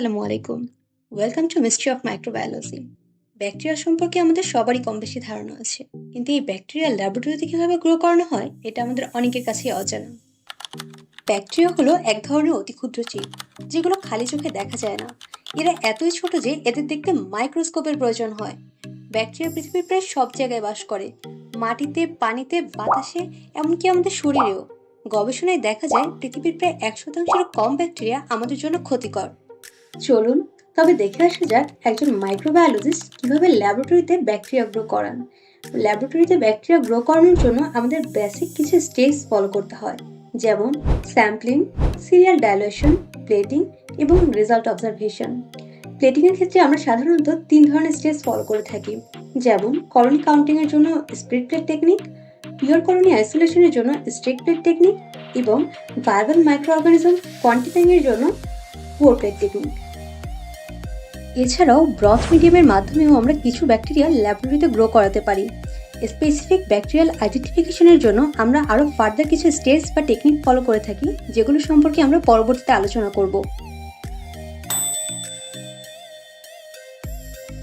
আসসালামু আলাইকুম। Welcome to mystery of microbiology bacteria সম্পর্কে আমাদের সবারই কম বেশি ধারণা আছে। কিন্তু এই ব্যাকটেরিয়া ল্যাবরেটরিতে কীভাবে গ্রো করানো হয়, এটা আমাদের অনেকের কাছেই অজানা। ব্যাকটেরিয়া হলো এক ধরনের অতি ক্ষুদ্র জীব, যেগুলো খালি চোখে দেখা যায় না। এরা এতই ছোট যে এদের দেখতে মাইক্রোস্কোপের প্রয়োজন হয়। ব্যাকটেরিয়া পৃথিবীর প্রায় সব জায়গায় বাস করে। মাটিতে, পানিতে, বাতাসে, এমনকি আমাদের শরীরেও। গবেষণায় দেখা যায় পৃথিবীর প্রায় এক শতাংশেরও কম ব্যাকটেরিয়া আমাদের জন্য ক্ষতিকর। চলুন, তবে দেখে আসা যাক একজন মাইক্রোবায়োলজিস্ট কীভাবে ল্যাবরেটরিতে ব্যাকটেরিয়া গ্রো করান। ল্যাবরেটরিতে ব্যাকটেরিয়া গ্রো করানোর জন্য আমাদের বেসিক কিছু স্টেপস ফলো করতে হয়, যেমন স্যাম্পলিং সিরিয়াল ডাইলেশন প্লেটিং এবং রেজাল্ট অবজারভেশন প্লেটিংয়ের ক্ষেত্রে আমরা সাধারণত তিন ধরনের স্টেপস ফলো করে থাকি, যেমন কলোনি কাউন্টিংয়ের জন্য spread plate technique pure colony আইসোলেশনের জন্য স্ট্রিক প্লেট টেকনিক এবং ভাইরাল মাইক্রো অর্গানিজম কোয়ান্টিফাইংয়ের জন্য প্লেট টেকনিক এছাড়াও ব্রথ মিডিয়ামের মাধ্যমেও আমরা কিছু ব্যাকটেরিয়া ল্যাবরেটরিতে গ্রো করাতে পারি। স্পেসিফিক ব্যাকটেরিয়াল আইডেন্টিফিকেশনের জন্য আমরা আরও ফার্দার কিছু স্টেপস বা টেকনিক ফলো করে থাকি, যেগুলো সম্পর্কে আমরা পরবর্তীতে আলোচনা করব।